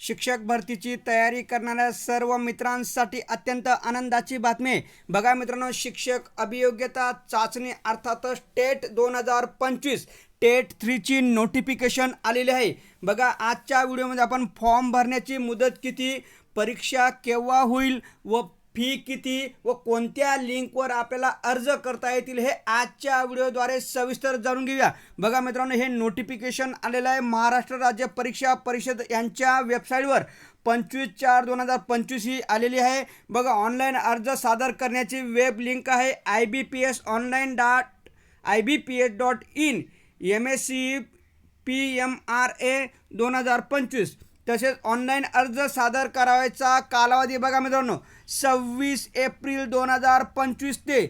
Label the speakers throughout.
Speaker 1: शिक्षक भरतीची तयारी करणाऱ्या सर्व मित्रांसाठी अत्यंत आनंदाची बातमी आहे. बघा मित्रांनो शिक्षक अभियोग्यता चाचणी अर्थातच टेट दोन हजार पंचवीस टेट थ्रीची नोटिफिकेशन आलेली आहे बघा आजच्या व्हिडिओमध्ये आपण फॉर्म भरण्याची मुदत किती परीक्षा केव्हा होईल व फी किती व कोणत्या लिंकवर आपल्याला अर्ज करता येतील हे आजच्या व्हिडिओद्वारे सविस्तर जाणून घेऊया. बघा मित्रांनो हे नोटिफिकेशन आलेलं आहे. महाराष्ट्र राज्य परीक्षा परिषद यांच्या वेबसाईटवर पंचवीस चार दोन हजार पंचवीस ही आलेली आहे. बघा ऑनलाईन अर्ज सादर करण्याची वेब लिंक आहे. I B P S online dot I B P S dot in M S C P M R A दोन हजार पंचवीस. तसेच ऑनलाईन अर्ज सादर करावायचा कालावधी बघा मित्रांनो सव्वीस एप्रिल दोन हजार पंचवीस ते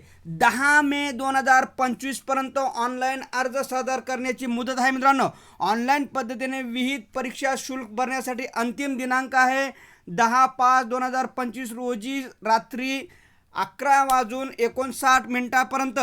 Speaker 1: दहा मे दोन हजार पंचवीसपर्यंत ऑनलाईन अर्ज सादर करण्याची मुदत आहे मित्रांनो. ऑनलाईन पद्धतीने विहित परीक्षा शुल्क भरण्यासाठी अंतिम दिनांक आहे दहा पाच दोन हजार पंचवीस रोजी रात्री अकरा वाजून एकोणसाठ मिनिटापर्यंत.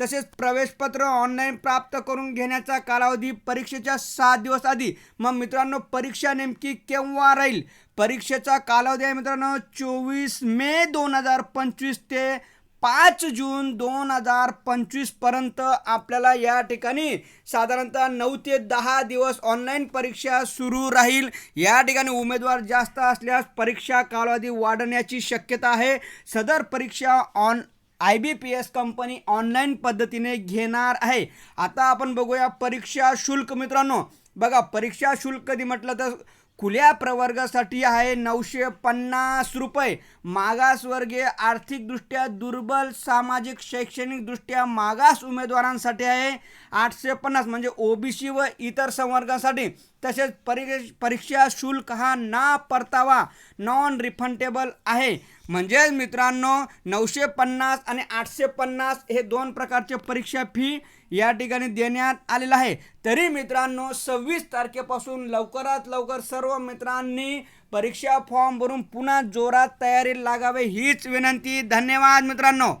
Speaker 1: तसेच प्रवेशपत्र ऑनलाईन प्राप्त करून घेण्याचा कालावधी परीक्षेच्या सात दिवस आधी. मग मित्रांनो परीक्षा नेमकी केव्हा राहील? परीक्षेचा कालावधी आहे मित्रांनो चोवीस मे दोन हजार पंचवीस ते पाच जून दोन हजार पंचवीसपर्यंत आपल्याला या ठिकाणी साधारणतः नऊ ते दहा दिवस ऑनलाईन परीक्षा सुरू राहील. या ठिकाणी उमेदवार जास्त असल्यास परीक्षा कालावधी वाढण्याची शक्यता आहे. सदर परीक्षा on I B P S company online पद्धतीने घेणार आहे. आता आपण बघूया परीक्षा शुल्क मित्रांनो. बघा परीक्षा शुल्क कधी म्हटलं तर खुल्या प्रवर्गासाठी आहे नऊशे पन्नास रुपये. मागासवर्गीय आर्थिकदृष्ट्या दुर्बल सामाजिक शैक्षणिकदृष्ट्या मागास उमेदवारांसाठी आहे आठशे पन्नास. म्हणजे ओबीसी व इतर संवर्गासाठी तसेच परी परीक्षा शुल्क हा ना परतावा नॉन रिफंडेबल आहे. म्हणजेच मित्रांनो नऊशे पन्नास आणि आठशे पन्नास हे दोन प्रकारचे परीक्षा फी या ठिकाणी देण्यात आलेलं आहे. तरी मित्रांनो सव्वीस तारखेपासून लवकरात लवकर सर्व मित्रांनी परीक्षा फॉर्म भरून पुन्हा जोरात तयारी लागावे हीच विनंती. धन्यवाद मित्रांनो.